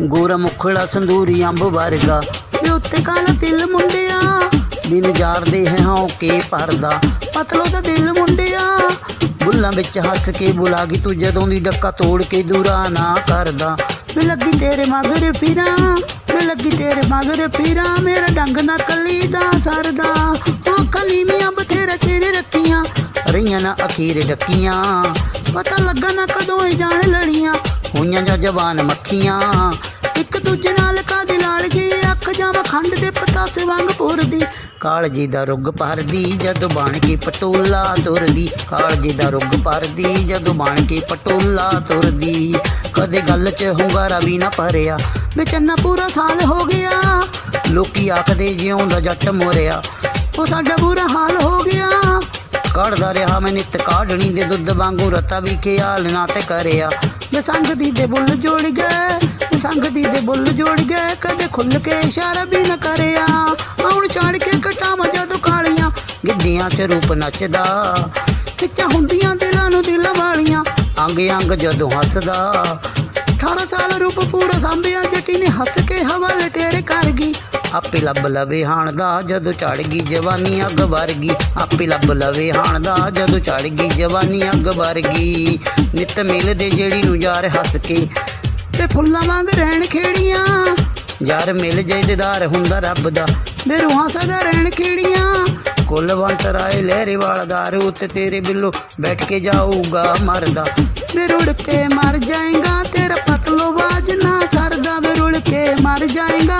ਗੋਰਾ ਮੁਖੜਾ ਸੰਦੂਰੀ ਅੰਬ ਵਰਗਾ। ਵੇ ਉੱਤੇ ਕਾਲਾ ਦਿਲ ਮੁੰਡਿਆ। ਬਿਨ ਜਾਰਦੇ ਹੈ ਹਉ ਕੇ ਪਰਦਾ ਪਤਲੋ ਦਾ ਦਿਲ ਮੁੰਡਿਆ। ਬੁੱਲਾਂ ਵਿੱਚ ਹੱਸ ਕੇ ਬੁਲਾ ਗਈ ਤੂੰ ਜਦੋਂ ਦੀ ਡੱਕਾ ਤੋੜ ਕੇ ਦੂਰਾ ਨਾ ਕਰਦਾ। ਵੇ ਲੱਗੀ ਤੇਰੇ ਮਗਰ ਫਿਰਾਂ ਵੇ ਲੱਗੀ ਤੇਰੇ ਮਗਰ ਫਿਰਾਂ ਮੇਰਾ ਡੰਗ ਨਾ ਕੱਲੀ ਦਾ ਸਰਦਾ। ਉਹ ਕਲੀਮੀਆਂ ਬਥੇਰੇ ਚਿਹਰੇ ਰੱਖੀਆਂ। ਰਹੀਆਂ ਨਾ ਅਖੀਰ ਡੱਕੀਆਂ। ਪਤਾ ਲੱਗਾ ਨਾ ਕਦੋਂ ਇਹ ਜਾਣ ਲੜੀਆਂ। ਹੋਈਆਂ ਜਾਂ ਜਵਾਨ ਮੱਖੀਆਂ। ਇੱਕ ਦੂਜੇ ਨਾਲ ਕਾਦੇ ਨਾਲ ਗਈ ਅੱਖ ਜਾਵਾ ਖੰਡ ਦੇ ਪਤਾਸੇ ਵਾਂਗ ਪੁਰਦੀ। ਕਾਲਜੀ ਦਾ ਰੁੱਗ ਭਰਦੀ ਜਦੋਂ ਬਣ ਕੇ ਪਟੋਲਾ ਤੁਰਦੀ। ਕਾਲਜੀ ਦਾ ਰੁੱਗ ਭਰਦੀ ਜਦੋਂ ਬਣ ਕੇ ਪਟੋਲਾ ਤੁਰਦੀ। ਕਦੇ ਗੱਲ 'ਚ ਹੁੰਗਾਰਾ ਵੀ ਨਾ ਭਰਿਆ। ਵਿਚੰਨਾ ਪੂਰਾ ਸਾਲ ਹੋ ਗਿਆ। ਲੋਕੀ ਆਖਦੇ ਜਿਉਂਦਾ ਜੱਟ ਮੋਰਿਆ। ਉਹ ਸਾਡਾ ਬੁਰਾ ਹਾਲ ਹੋ ਗਿਆ। ਕੱਢਦਾ ਰਿਹਾ ਮੈਂ ਨਿਤ ਕਾਢਣੀ ਦੇ ਦੁੱਧ ਵਾਂਗੂ ਰਤਾ ਵੀ ਖਿਆਲ ਨਾ ਤੇ ਕਰਿਆ। ਬਸੰਗ ਦੀ ਦੇ ਬੁੱਲ ਜੋੜ ਗਏ ਮੈਂ ਸੰਗ ਦੀ ਦੇ ਬੁੱਲ ਜੋੜ ਗਏ ਕਦੇ ਖੁੱਲ ਕੇ ਇਸ਼ਾਰਾ ਵੀ ਨਾ ਕਰਿਆ। ਆਉਣ ਚੜ ਕੇ ਕਟਾਵਾਂ ਜਦੋਂ ਕਾਲੀਆਂ ਗਿੱਧੀਆਂ 'ਚ ਰੂਪ ਨੱਚਦਾ, ਖਿੱਚਾਂ ਹੁੰਦੀਆਂ ਦਿਲਾਂ ਨੂੰ ਦਿਲ ਵਾਲੀਆਂ, ਅੰਗ ਅੰਗ ਜਦੋਂ ਹੱਸਦਾ। 18 ਸਾਲ ਰੂਪ ਪੂਰਾ ਸੰਭਿਆ ਜੱਟੀ ਨੇ ਹੱਸ ਕੇ ਹਵਾਲੇ ਤੇਰੇ ਕਰ ਗਈ ਆਪੇ ਲੱਭ ਲਵੇ ਹਾਣ ਦਾ, ਜਦੋਂ ਚੜ ਗਈ ਜਵਾਨੀ ਅੱਗ ਵਰਗੀ। ਆਪੇ ਲੱਭ ਲਵੇ ਹਾਣ ਦਾ, ਜਦੋਂ ਚੜ ਗਈ ਜਵਾਨੀ ਅੱਗ ਵਰਗੀ। ਨਿਤ ਮਿਲਦੇ ਜਿਹੜੀ ਨੂੰ ਯਾਰ ਹੱਸ ਕੇ। ਤੇ ਫੁੱਲਾਂ ਵਾਂਗ ਰਹਿਣ ਖੇੜੀਆਂ, ਯਾਰ ਮਿਲ ਜਾਏ ਦੀਦਾਰ ਹੁੰਦਾ ਰੱਬ ਦਾ। ਵੇ ਰੂਹਾਂ ਸਦਾ ਰਹਿਣ ਖੇੜੀਆਂ ਕੁਲਵੰਤ ਰਾਏ ਲਹਿਰੇ ਵਾਲਾ ਦਾਰੂ ਤੇ ਤੇਰੇ ਬਿੱਲੋ ਬੈਠ ਕੇ ਜਾਊਗਾ ਮਰਦਾ। ਵੇ ਰੁੜ ਕੇ ਮਰ ਜਾਏਗਾ, ਤੇਰਾ ਪਤਲੋ ਬਾਜ ਨਾ ਸਰਦਾ। ਵੇ ਰੁੜ ਕੇ ਮਰ ਜਾਏਗਾ